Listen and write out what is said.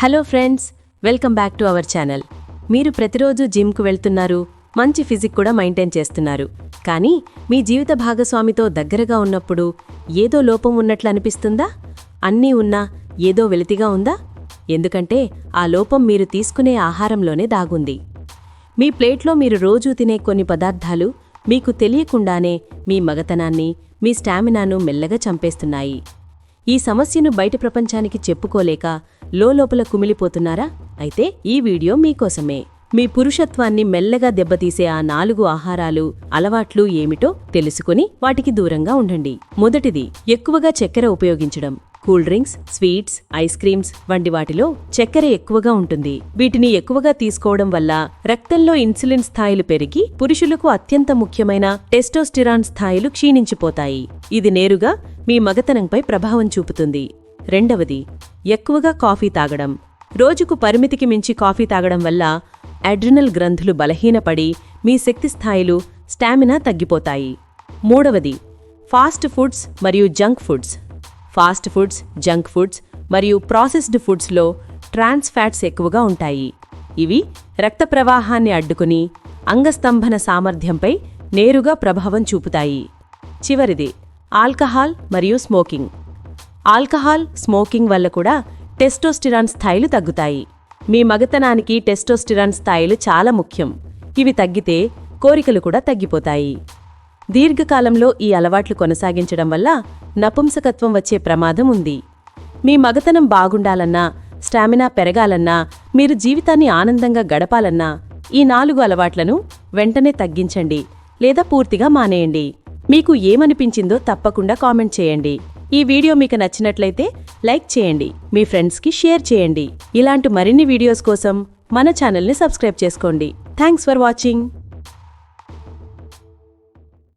Hello friends welcome back to our channel. మీరు ప్రతిరోజు జిమ్కు వెళ్తున్నారు మంచి ఫిజిక్ కూడా మెయింటైన్ చేస్తున్నారు. కానీ మీ జీవిత భాగస్వామితో దగ్గరగా ఉన్నప్పుడు ఏదో లోపం ఉన్నట్లు అనిపిస్తుందా? అన్నీ ఉన్నా ఏదో వెలితిగా ఉందా? ఎందుకంటే ఆ లోపం మీరు తీసుకునే ఆహారంలోనే దాగుంది. మీ ప్లేట్లో మీరు రోజూ తినే కొన్ని పదార్థాలు మీకు తెలియకుండానే మీ మగతనాన్ని మీ స్టామినాను మెల్లగా చంపేస్తున్నాయి. ఈ సమస్యను బయట ప్రపంచానికి చెప్పుకోలేక లోపల కుమిలిపోతున్నారా? అయితే ఈ వీడియో మీకోసమే. మీ పురుషత్వాన్ని మెల్లగా దెబ్బతీసే ఆ నాలుగు ఆహారాలు అలవాట్లు ఏమిటో తెలుసుకుని వాటికి దూరంగా ఉండండి. మొదటిది ఎక్కువగా చక్కెర ఉపయోగించడం. Cool drinks sweets ice creams వంటి వాటిలో చక్కెర ఎక్కువగా ఉంటుంది. వీటిని ఎక్కువగా తీసుకోవడం వల్ల రక్తంలో ఇన్సులిన్ స్థాయిలు పెరిగి పురుషులకు అత్యంత ముఖ్యమైన టెస్టోస్టిరాన్ స్థాయిలు క్షీణించిపోతాయి. ఇది నేరుగా మీ మగతనంపై ప్రభావం చూపుతుంది. రెండవది ఎక్కువగా కాఫీ తాగడం. రోజుకు పరిమితికి మించి కాఫీ తాగడం వల్ల అడ్రినల్ గ్రంథులు బలహీనపడి మీ శక్తి స్థాయిలు స్టామినా తగ్గిపోతాయి. మూడవది ఫాస్ట్ ఫుడ్స్ మరియు junk foods. Fast foods junk foods మరియు ప్రాసెస్డ్ ఫుడ్స్లో ట్రాన్స్ ఫ్యాట్స్ ఎక్కువగా ఉంటాయి. ఇవి రక్త ప్రవాహాన్ని అడ్డుకుని అంగస్తంభన సామర్థ్యంపై నేరుగా ప్రభావం చూపుతాయి. చివరిది ఆల్కహాల్ మరియు స్మోకింగ్. ఆల్కహాల్ స్మోకింగ్ వల్ల కూడా టెస్టోస్టిరాన్ స్థాయిలు తగ్గుతాయి. మీ మగతనానికి టెస్టోస్టిరాన్ స్థాయిలు చాలా ముఖ్యం. ఇవి తగ్గితే కోరికలు కూడా తగ్గిపోతాయి. దీర్ఘకాలంలో ఈ అలవాట్లు కొనసాగించడం వల్ల నపుంసకత్వం వచ్చే ప్రమాదం ఉంది. మీ మగతనం బాగుండాలన్నా స్టామినా పెరగాలన్నా మీరు జీవితాన్ని ఆనందంగా గడపాలన్నా ఈ నాలుగు అలవాట్లను వెంటనే తగ్గించండి లేదా పూర్తిగా మానేయండి. మీకు ఏమనిపించిందో తప్పకుండా కామెంట్ చేయండి. ఈ వీడియో మీకు నచ్చినట్లయితే లైక్ చేయండి మీ ఫ్రెండ్స్కి షేర్ చేయండి. ఇలాంటి మరిన్ని వీడియోస్ కోసం మన ఛానల్ని సబ్స్క్రైబ్ చేసుకోండి. Thanks for watching.